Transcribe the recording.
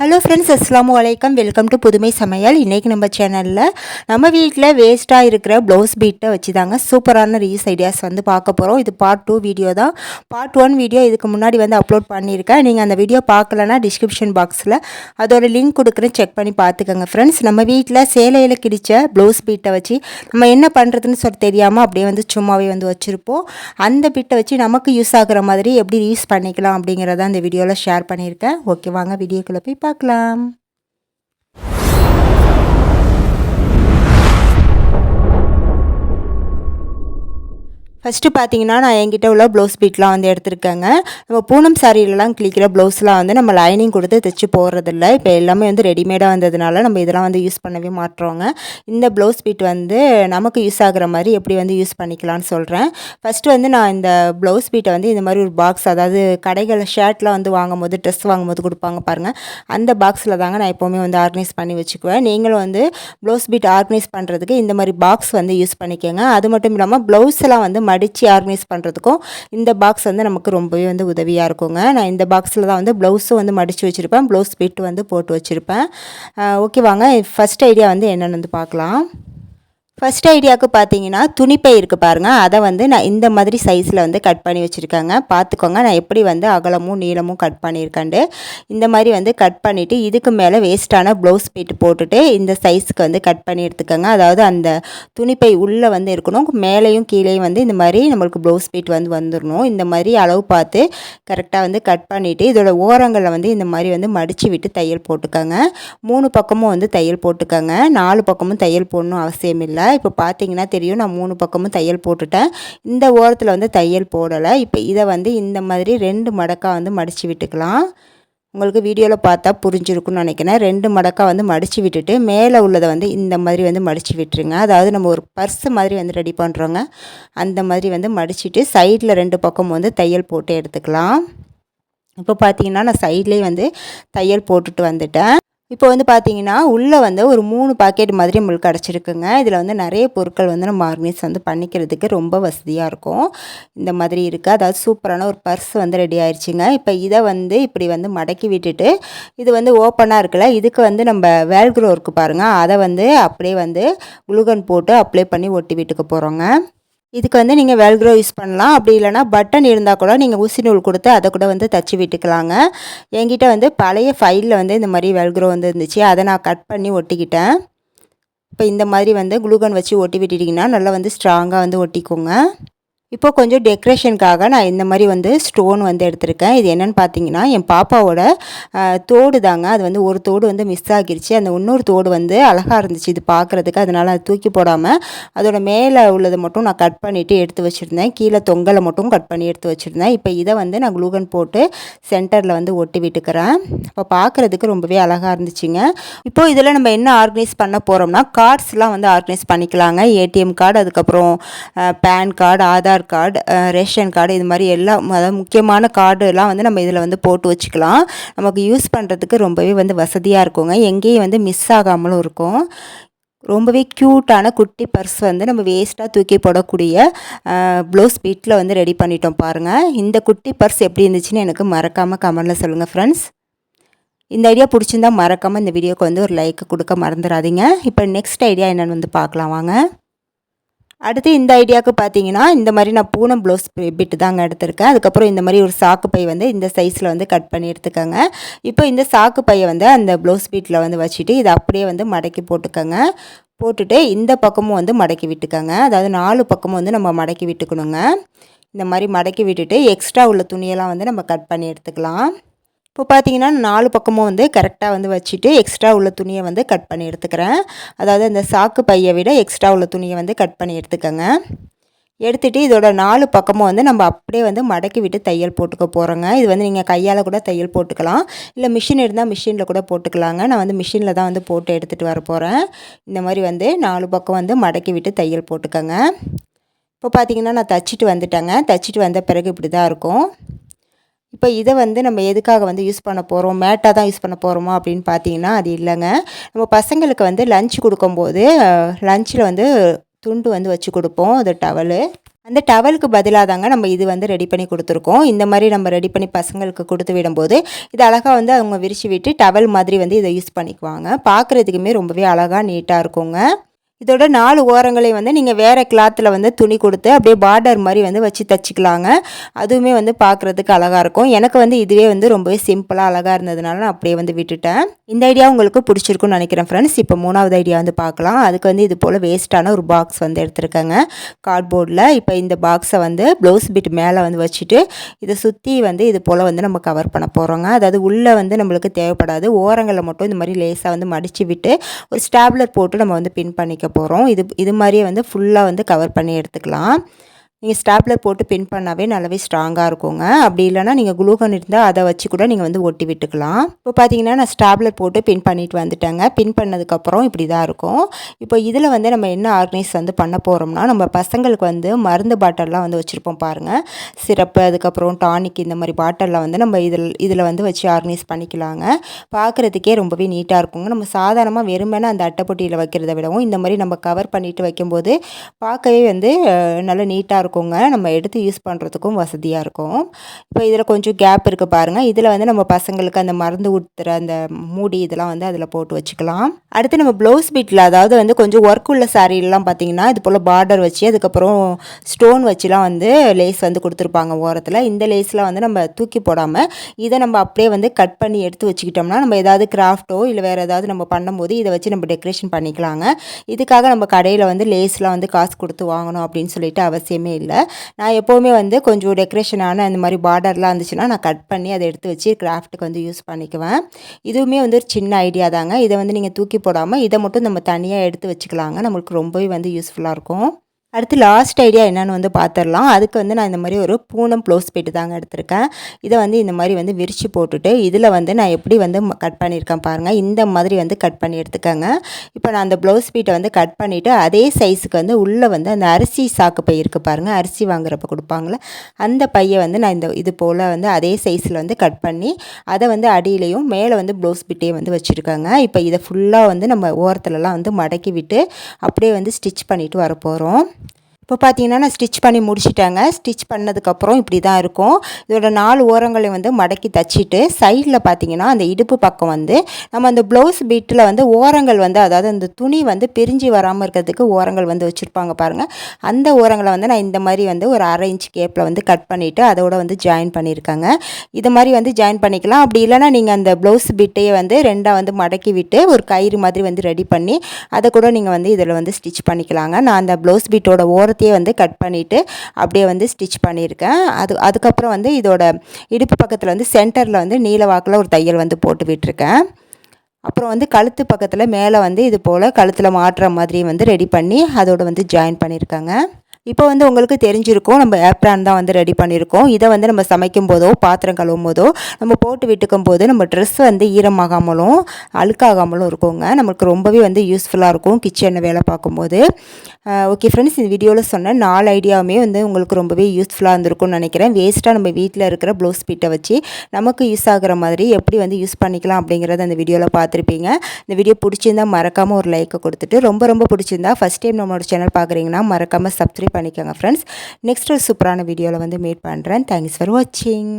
Hello friends அஸ்லாம் வலைக்கம் welcome to புதுமை சமையல் இன்றைக்கி நம்ம சேனலில் நம்ம வீட்டில் வேஸ்ட்டாக இருக்கிற ப்ளவுஸ் பீட்டை வச்சு தாங்க சூப்பரான ரீஸ் ஐடியாஸ் வந்து பார்க்க போகிறோம் இது பார்ட் டூ வீடியோ தான். பார்ட் ஒன் வீடியோ இதுக்கு முன்னாடி வந்து அப்லோட் பண்ணியிருக்கேன். நீங்கள் அந்த வீடியோ பார்க்கலன்னா டிஸ்கிரிப்ஷன் பாக்ஸில் அதோட லிங்க் கொடுக்குறேன். செக் பண்ணி பார்த்துக்கோங்க ஃப்ரெண்ட்ஸ் நம்ம வீட்டில் சேலையில் கிடித்த ப்ளவுஸ் பீட்டை வச்சு நம்ம என்ன பண்ணுறதுன்னு சொல்லி தெரியாமல் அப்படியே வந்து சும்மாவே வந்து வச்சுருப்போம். அந்த பீட்டை வச்சு நமக்கு யூஸ் ஆகுற மாதிரி எப்படி யூஸ் பண்ணிக்கலாம் அப்படிங்கிறத அந்த வீடியோவில் ஷேர் பண்ணியிருக்கேன். ஓகே வாங்க வீடியோக்குள்ளே போய் பார்க்கலாம் ஃபஸ்ட்டு பார்த்தீங்கன்னா நான் என்கிட்ட உள்ள ப்ளவுஸ் பீட்லாம் வந்து எடுத்திருக்கேங்க. நம்ம பூனம் சாரீலலாம் கிளிக்கிற ப்ளவுஸ்லாம் வந்து நம்ம லைனிங் கொடுத்து தைச்சி போடுறதில்ல. இப்போ எல்லாமே வந்து ரெடிமேடாக வந்ததுனால நம்ம இதெல்லாம் வந்து யூஸ் பண்ணவே மாட்டுறோங்க இந்த ப்ளவுஸ் பீட் வந்து நமக்கு யூஸ் ஆகுற மாதிரி எப்படி வந்து யூஸ் பண்ணிக்கலாம்னு சொல்கிறேன் ஃபஸ்ட்டு வந்து நான் இந்த ப்ளவுஸ் பீட்டை வந்து இந்த மாதிரி ஒரு பாக்ஸ் அதாவது கடைகளில் ஷர்ட்லாம் வந்து வாங்கும் போது ட்ரெஸ் வாங்கும் போது கொடுப்பாங்க பாருங்கள் அந்த பாக்ஸில் தாங்க நான் எப்போவுமே வந்து ஆர்கனைஸ் பண்ணி வச்சுக்குவேன். நீங்களும் வந்து ப்ளவுஸ் பீட் ஆர்கனைஸ் பண்ணுறதுக்கு இந்த மாதிரி பாக்ஸ் வந்து யூஸ் பண்ணிக்கோங்க. அது மட்டும் இல்லாமல் ப்ளவுஸ் எல்லாம் வந்து மடித்து ஆர்கனைஸ் பண்ணுறதுக்கும் இந்த பாக்ஸ் வந்து நமக்கு ரொம்பவே வந்து உதவியாக இருக்குங்க. நான் இந்த பாக்ஸில் தான் வந்து ப்ளவுஸும் வந்து மடித்து வச்சுருப்பேன். ப்ளவுஸ் பிட் வந்து போட்டு வச்சுருப்பேன். ஓகே வாங்க. ஃபஸ்ட் ஐடியா வந்து என்னென்னு வந்து பார்க்கலாம். ஃபஸ்ட் ஐடியாவுக்கு பார்த்தீங்கன்னா துணிப்பை இருக்குது பாருங்கள் அதை வந்து நான் இந்த மாதிரி சைஸில் வந்து கட் பண்ணி வச்சுருக்கேங்க. பார்த்துக்கோங்க. நான் எப்படி வந்து அகலமும் நீளமும் கட் பண்ணியிருக்கேன்ட்டு. இந்த மாதிரி வந்து கட் பண்ணிவிட்டு இதுக்கு மேலே வேஸ்ட்டான ப்ளவுஸ் பீட்டு போட்டுட்டு இந்த சைஸுக்கு வந்து கட் பண்ணி எடுத்துக்கோங்க. அதாவது அந்த துணிப்பை உள்ளே வந்து இருக்கணும். மேலேயும் கீழேயும் வந்து இந்த மாதிரி நம்மளுக்கு ப்ளவுஸ் பீட் வந்து வந்துடணும் இந்த மாதிரி அளவு பார்த்து கரெக்டாக வந்து கட் பண்ணிவிட்டு இதோட ஓரங்களில் வந்து இந்த மாதிரி வந்து மடித்து விட்டு தையல் போட்டுக்கோங்க. மூணு பக்கமும் வந்து தையல் போட்டுக்கோங்க. நாலு பக்கமும் தையல் போடணும் அவசியம் இல்லை இப்போ பார்த்தீங்கன்னா தெரியும் நான் மூணு பக்கமும் தையல் போட்டுட்டேன். இந்த ஓரத்தில் வந்து தையல் போடலை. இப்போ இதை வந்து இந்த மாதிரி ரெண்டு மடக்காக வந்து மடித்து விட்டுக்கலாம். உங்களுக்கு வீடியோவில் பார்த்தா புரிஞ்சிருக்குன்னு நினைக்கிறேன். ரெண்டு மடக்காக வந்து மடித்து விட்டுட்டு மேலே உள்ளதை வந்து இந்த மாதிரி வந்து மடித்து விட்டுருங்க. அதாவது நம்ம ஒரு பர்ஸ் மாதிரி வந்து ரெடி பண்ணுறோங்க அந்த மாதிரி வந்து மடிச்சுட்டு சைடில் ரெண்டு பக்கம் வந்து தையல் போட்டு எடுத்துக்கலாம். இப்போ பார்த்தீங்கன்னா நான் சைட்லேயே வந்து தையல் போட்டுட்டு வந்துட்டேன். இப்போ வந்து பார்த்தீங்கன்னா உள்ளே வந்து ஒரு மூணு பாக்கெட் மாதிரி நம்மளுக்கு கிடச்சிருக்குங்க. இதில் வந்து நிறைய பொருட்கள் வந்து நம்ம ஆர்கனைஸ் வந்து பண்ணிக்கிறதுக்கு ரொம்ப வசதியாக இருக்கும். இந்த மாதிரி இருக்குது அதாவது சூப்பரான ஒரு பர்ஸ் வந்து ரெடி ஆயிடுச்சுங்க இப்போ இதை வந்து இப்படி வந்து மடக்கி விட்டுட்டு இது வந்து ஓப்பனாக இருக்குல்ல இதுக்கு வந்து நம்ம வேல்க்ரோ இருக்குது பாருங்கள் அதை வந்து அப்படியே வந்து குளுகன் போட்டு அப்ளை பண்ணி ஒட்டி விட்டுக்க போகிறோங்க இதுக்கு வந்து நீங்கள் வெல்க்ரோ யூஸ் பண்ணலாம். அப்படி இல்லைனா பட்டன் இருந்தால் கூட நீங்கள் ஊசி நூல் கொடுத்து அதை கூட வந்து தச்சு விட்டுக்கலாங்க. என்கிட்ட வந்து பழைய ஃபைலில் வந்து இந்த மாதிரி வெல்க்ரோ வந்து இருந்துச்சு அதை நான் கட் பண்ணி ஒட்டிக்கிட்டேன். இப்போ இந்த மாதிரி வந்து குளூகன் வச்சு ஒட்டி விட்டுட்டிங்கன்னா நல்லா வந்து ஸ்ட்ராங்காக வந்து ஒட்டிக்கோங்க. இப்போ கொஞ்சம் டெக்கரேஷனுக்காக நான் இந்த மாதிரி வந்து ஸ்டோன் வந்து எடுத்திருக்கேன். இது என்னென்னு பார்த்தீங்கன்னா என் பாப்பாவோட தோடு தாங்க. அது வந்து ஒரு தோடு வந்து மிஸ் ஆகிருச்சு. அந்த இன்னொரு தோடு வந்து அழகாக இருந்துச்சு இது பார்க்குறதுக்கு அதனால் அது தூக்கி போடாமல் அதோட மேலே உள்ளதை மட்டும் நான் கட் பண்ணிவிட்டு எடுத்து வச்சுருந்தேன். கீழே தொங்கலை மட்டும் கட் பண்ணி எடுத்து வச்சுருந்தேன். இப்போ இதை வந்து நான் குளூகன் போட்டு சென்டரில் வந்து ஒட்டி விட்டுக்கிறேன். இப்போ பார்க்குறதுக்கு ரொம்பவே அழகாக இருந்துச்சுங்க. இப்போது இதில் நம்ம என்ன ஆர்கனைஸ் பண்ண போகிறோம்னா கார்ட்ஸ்லாம் வந்து ஆர்கனைஸ் பண்ணிக்கலாங்க. ஏடிஎம் கார்டு அதுக்கப்புறம் PAN card Aadhaar Aadhaar card ration card இது மாதிரி எல்லாம் அதாவது முக்கியமான கார்டுலாம் வந்து நம்ம இதில் வந்து போட்டு வச்சுக்கலாம். நமக்கு யூஸ் பண்ணுறதுக்கு ரொம்பவே வந்து வசதியாக இருக்குங்க. எங்கேயும் வந்து மிஸ் ஆகாமலும் இருக்கும். ரொம்பவே க்யூட்டான குட்டி பர்ஸ் வந்து நம்ம வேஸ்ட்டாக தூக்கி போடக்கூடிய ப்ளவுஸ் பீட்டில் வந்து ரெடி பண்ணிட்டோம் பாருங்கள் இந்த குட்டி பர்ஸ் எப்படி இருந்துச்சுன்னு எனக்கு மறக்காமல் கமெண்டில் சொல்லுங்கள் ஃப்ரெண்ட்ஸ் இந்த ஐடியா பிடிச்சிருந்தா மறக்காமல் இந்த வீடியோக்கு வந்து ஒரு லைக் கொடுக்க மறந்துடாதீங்க. இப்போ நெக்ஸ்ட் ஐடியா என்னென்னு வந்து பார்க்கலாம் வாங்க. அடுத்து இந்த ஐடியாவுக்கு பார்த்தீங்கன்னா இந்த மாதிரி நான் பூனம் ப்ளவுஸ் பிட்டு தாங்க எடுத்திருக்கேன். அதுக்கப்புறம் இந்த மாதிரி ஒரு சாக்கு பை வந்து இந்த சைஸில் வந்து கட் பண்ணி எடுத்துக்கோங்க. இப்போ இந்த சாக்கு பையை வந்து அந்த ப்ளவுஸ் பீட்டில் வந்து வச்சுட்டு இதை அப்படியே வந்து மடக்கி போட்டுக்கோங்க. போட்டுட்டு இந்த பக்கமும் வந்து மடக்கி விட்டுக்கோங்க. அதாவது நாலு பக்கமும் வந்து நம்ம மடக்கி விட்டுக்கணுங்க. இந்த மாதிரி மடக்கி விட்டுட்டு எக்ஸ்ட்ரா உள்ள துணியெல்லாம் வந்து நம்ம கட் பண்ணி எடுத்துக்கலாம். இப்போ பார்த்தீங்கன்னா நாலு பக்கமும் வந்து கரெக்டாக வந்து வச்சுட்டு எக்ஸ்ட்ரா உள்ள துணியை வந்து கட் பண்ணி எடுத்துக்கிறேன். அதாவது இந்த சாக்கு பையை விட எக்ஸ்ட்ரா உள்ள துணியை வந்து கட் பண்ணி எடுத்துக்கோங்க. எடுத்துகிட்டு இதோட நாலு பக்கமும் வந்து நம்ம அப்படியே வந்து மடக்கி விட்டு தையல் போட்டுக்க போகிறோங்க இது வந்து நீங்கள் கையால் கூட தையல் போட்டுக்கலாம். இல்லை மிஷின் இருந்தால் மிஷினில் கூட போட்டுக்கலாங்க. நான் வந்து மிஷினில் தான் வந்து போட்டு எடுத்துகிட்டு வர போகிறேன் இந்த மாதிரி வந்து நாலு பக்கம் வந்து மடக்கி விட்டு தையல் போட்டுக்கோங்க. இப்போ பார்த்தீங்கன்னா நான் தச்சுட்டு வந்துட்டேங்க. தச்சுட்டு வந்த பிறகு இப்படி தான் இருக்கும். இப்போ இதை வந்து நம்ம எதுக்காக வந்து யூஸ் பண்ண போகிறோம் மேட்டாக தான் யூஸ் பண்ண போகிறோமா அப்படின்னு பார்த்தீங்கன்னா அது இல்லைங்க. நம்ம பசங்களுக்கு வந்து லஞ்ச் கொடுக்கும்போது லஞ்சில் வந்து துண்டு வந்து வச்சு கொடுப்போம் அது டவலு. அந்த டவலுக்கு பதிலாக தாங்க நம்ம இது வந்து ரெடி பண்ணி கொடுத்துருக்கோம். இந்த மாதிரி நம்ம ரெடி பண்ணி பசங்களுக்கு கொடுத்து விடும்போது இது அழகாக வந்து அவங்க விரித்து விட்டு டவல் மாதிரி வந்து இதை யூஸ் பண்ணிக்குவாங்க. பார்க்குறதுக்குமே ரொம்பவே அழகாக நீட்டாக இருக்குங்க. இதோட நாலு ஓரங்களையும் வந்து நீங்கள் வேறு கிளாத்தில் வந்து துணி கொடுத்து அப்படியே பார்டர் மாதிரி வந்து வச்சு தச்சுக்கலாங்க. அதுவுமே வந்து பார்க்குறதுக்கு அழகாக இருக்கும். எனக்கு வந்து இதுவே வந்து ரொம்பவே சிம்பிளாக அழகாக இருந்ததுனால நான் அப்படியே வந்து விட்டுட்டேன். இந்த ஐடியா உங்களுக்கு பிடிச்சிருக்குன்னு நினைக்கிறேன் ஃப்ரெண்ட்ஸ் இப்போ மூணாவது ஐடியா வந்து பார்க்கலாம். அதுக்கு வந்து இது போல் வேஸ்ட்டான ஒரு பாக்ஸ் வந்து எடுத்துருக்கேங்க. கார்ட்போர்டில் இப்போ இந்த பாக்ஸை வந்து ப்ளவுஸ் பிட் மேலே வந்து வச்சுட்டு இதை சுற்றி வந்து இது போல் வந்து நம்ம கவர் பண்ண போகிறோங்க அதாவது உள்ளே வந்து நம்மளுக்கு தேவைப்படாது. ஓரங்களில் மட்டும் இந்த மாதிரி லேஸாக வந்து மடித்து விட்டு ஒரு ஸ்டாப்லர் போட்டு நம்ம வந்து பின் பண்ணிக்க போகிறோம் இது இது மாதிரியே வந்து ஃபுல்லாக வந்து கவர் பண்ணி எடுத்துக்கலாம். நீங்கள் ஸ்டாப்லர் போட்டு பின் பண்ணாவே நல்லாவே ஸ்ட்ராங்காக இருக்குங்க. அப்படி இல்லைனா நீங்கள் குளூகன் இருந்தால் அதை வச்சு கூட நீங்கள் வந்து ஒட்டி விட்டுக்கலாம். இப்போ பார்த்தீங்கன்னா நான் ஸ்டாப்லர் போட்டு பின் பண்ணிட்டு வந்துட்டேங்க. பின் பண்ணதுக்கப்புறம் இப்படி தான் இருக்கும். இப்போ இதில் வந்து நம்ம என்ன ஆர்கனைஸ் வந்து பண்ண போகிறோம்னா நம்ம பசங்களுக்கு வந்து மருந்து பாட்டிலெலாம் வந்து வச்சுருப்போம் பாருங்கள் சிறப்பு அதுக்கப்புறம் டானிக் இந்த மாதிரி பாட்டிலில் வந்து நம்ம இதில் இதில் வந்து வச்சு ஆர்கனைஸ் பண்ணிக்கலாங்க. பார்க்குறதுக்கே ரொம்பவே நீட்டாக இருக்குங்க. நம்ம சாதாரணமாக வெறுமனே அந்த அட்டைப்பொட்டியில் வைக்கிறத விடவும் இந்த மாதிரி நம்ம கவர் பண்ணிவிட்டு வைக்கும்போது பார்க்கவே வந்து நல்லா நீட்டாக இருக்கும். இருக்குங்க நம்ம எடுத்து யூஸ் பண்ணுறதுக்கும் வசதியாக இருக்கும். இப்போ இதில் கொஞ்சம் கேப் இருக்குது பாருங்கள் இதில் வந்து நம்ம பசங்களுக்கு அந்த மருந்து ஊற்றுற அந்த மூடி இதெல்லாம் வந்து அதில் போட்டு வச்சுக்கலாம். அடுத்து நம்ம ப்ளவுஸ் பீட்டில் அதாவது வந்து கொஞ்சம் ஒர்க் உள்ள சாரீலாம் பார்த்திங்கன்னா இது போல் பார்டர் வச்சு அதுக்கப்புறம் ஸ்டோன் வச்சுலாம் வந்து லேஸ் வந்து கொடுத்துருப்பாங்க ஓரத்தில். இந்த லேஸ்லாம் வந்து நம்ம தூக்கி போடாமல் இதை நம்ம அப்படியே வந்து கட் பண்ணி எடுத்து வச்சுக்கிட்டோம்னா நம்ம ஏதாவது கிராஃப்ட்டோ இல்லை வேறு ஏதாவது நம்ம பண்ணும்போது இதை வச்சு நம்ம டெக்கரேஷன் பண்ணிக்கலாங்க. இதுக்காக நம்ம கடையில் வந்து லேஸ்லாம் வந்து காசு கொடுத்து வாங்கணும் அப்படின்னு சொல்லிட்டு அவசியமே இல்லை. நான் எப்போவுமே வந்து கொஞ்சம் டெக்கரேஷனான அந்த மாதிரி பார்டர்லாம் இருந்துச்சுன்னா நான் கட் பண்ணி அதை எடுத்து வச்சு கிராஃப்ட்டுக்கு வந்து யூஸ் பண்ணிக்குவேன். இதுவுமே வந்து ஒரு சின்ன ஐடியா தாங்க. இதை வந்து நீங்கள் தூக்கி போடாமல் இதை மட்டும் நம்ம தனியாக எடுத்து வச்சுக்கலாங்க. நம்மளுக்கு ரொம்பவே வந்து யூஸ்ஃபுல்லாக இருக்கும். அடுத்து லாஸ்ட் ஐடியா என்னென்னு வந்து பார்த்துடலாம் அதுக்கு வந்து நான் இந்த மாதிரி ஒரு பூனம் ப்ளவுஸ் பெட்டு தாங்க எடுத்திருக்கேன். இதை வந்து இந்த மாதிரி வந்து விரித்து போட்டுட்டு இதில் வந்து நான் எப்படி வந்து கட் பண்ணியிருக்கேன் பாருங்கள் இந்த மாதிரி வந்து கட் பண்ணி எடுத்துக்கோங்க. இப்போ நான் அந்த ப்ளவுஸ் பீட்டை வந்து கட் பண்ணிவிட்டு அதே சைஸுக்கு வந்து உள்ளே வந்து அந்த அரிசி சாக்கு பை இருக்குது பாருங்கள் அரிசி வாங்குறப்ப கொடுப்பாங்களே அந்த பையை வந்து நான் இந்த இது போல் வந்து அதே சைஸில் வந்து கட் பண்ணி அதை வந்து அடியிலையும் மேலே வந்து ப்ளவுஸ் பிட்டையும் வந்து வச்சுருக்காங்க. இப்போ இதை ஃபுல்லாக வந்து நம்ம ஓரத்துலலாம் வந்து மடக்கி விட்டு அப்படியே வந்து ஸ்டிச் பண்ணிவிட்டு வர போகிறோம் இப்போ பார்த்தீங்கன்னா நான் ஸ்டிச் பண்ணி முடிச்சிட்டாங்க. ஸ்டிச் பண்ணதுக்கப்புறம் இப்படி தான் இருக்கும். இதோட நாலு ஓரங்களை வந்து மடக்கி தச்சுட்டு சைடில் பார்த்தீங்கன்னா அந்த இடுப்பு பக்கம் வந்து நம்ம அந்த ப்ளவுஸ் பீட்டில் வந்து ஓரங்கள் வந்து அதாவது அந்த துணி வந்து பிரிஞ்சு வராமல் இருக்கிறதுக்கு ஓரங்கள் வந்து வச்சுருப்பாங்க பாருங்கள் அந்த ஓரங்களை வந்து நான் இந்த மாதிரி வந்து ஒரு அரை இன்ச் கேப்பில் வந்து கட் பண்ணிவிட்டு அதோட வந்து ஜாயின் பண்ணியிருக்காங்க. இது மாதிரி வந்து ஜாயின் பண்ணிக்கலாம். அப்படி இல்லைனா நீங்கள் அந்த ப்ளவுஸ் பீட்டையே வந்து ரெண்டாக வந்து மடக்கி விட்டு ஒரு கயிறு மாதிரி வந்து ரெடி பண்ணி அதை கூட நீங்கள் வந்து இதில் வந்து ஸ்டிச் பண்ணிக்கலாங்க. நான் அந்த ப்ளவுஸ் பீட்டோட ஓர ஓரத்தையே வந்து கட் பண்ணிவிட்டு அப்படியே வந்து ஸ்டிச் பண்ணியிருக்கேன். அது அதுக்கப்புறம் வந்து இதோட இடுப்பு பக்கத்தில் வந்து சென்டரில் வந்து நீல வாக்கில் ஒரு தையல் வந்து போட்டு விட்டுருக்கேன். அப்புறம் வந்து கழுத்து பக்கத்தில் மேலே வந்து இது போல் கழுத்தில் மாட்டுற மாதிரி வந்து ரெடி பண்ணி அதோடு வந்து ஜாயின் பண்ணியிருக்காங்க. இப்போ வந்து உங்களுக்கு தெரிஞ்சிருக்கும் நம்ம ஏப்ரான் தான் வந்து ரெடி பண்ணியிருக்கோம் இதை வந்து நம்ம சமைக்கும் போதோ பாத்திரம் கழுவும் போதோ நம்ம போட்டு விட்டுக்கும் போது நம்ம ட்ரெஸ் வந்து ஈரமாகாமலும் அழுக்காகாமலும் இருக்குங்க. நமக்கு ரொம்பவே வந்து யூஸ்ஃபுல்லாக இருக்கும் கிச்சனில் வேலை பார்க்கும்போது. ஓகே ஃப்ரெண்ட்ஸ் இந்த வீடியோவில் சொன்ன நாலு ஐடியாவுமே வந்து உங்களுக்கு ரொம்பவே யூஸ்ஃபுல்லாக இருந்திருக்கும்னு நினைக்கிறேன். வேஸ்ட்டாக நம்ம வீட்டில் இருக்கிற ப்ளவுஸ் பீட்டை வச்சு நமக்கு யூஸ் ஆகிற மாதிரி எப்படி வந்து யூஸ் பண்ணிக்கலாம் அப்படிங்கிறத அந்த வீடியோவில் பார்த்துருப்பீங்க. இந்த வீடியோ பிடிச்சிருந்தால் மறக்காமல் ஒரு லைக்கை கொடுத்துட்டு ரொம்ப ரொம்ப பிடிச்சிருந்தா ஃபஸ்ட் டைம் நம்மளோட சேனல் பார்க்குறீங்கன்னா மறக்காமல் சப்ஸ்கிரைப் பண்ணிக்கோங்க ஃப்ரெண்ட்ஸ் நெக்ஸ்ட் ஒரு சூப்பரான வீடியோவில் வந்து மீட் பண்ணுறேன் தேங்க்ஸ் ஃபார் வாட்சிங்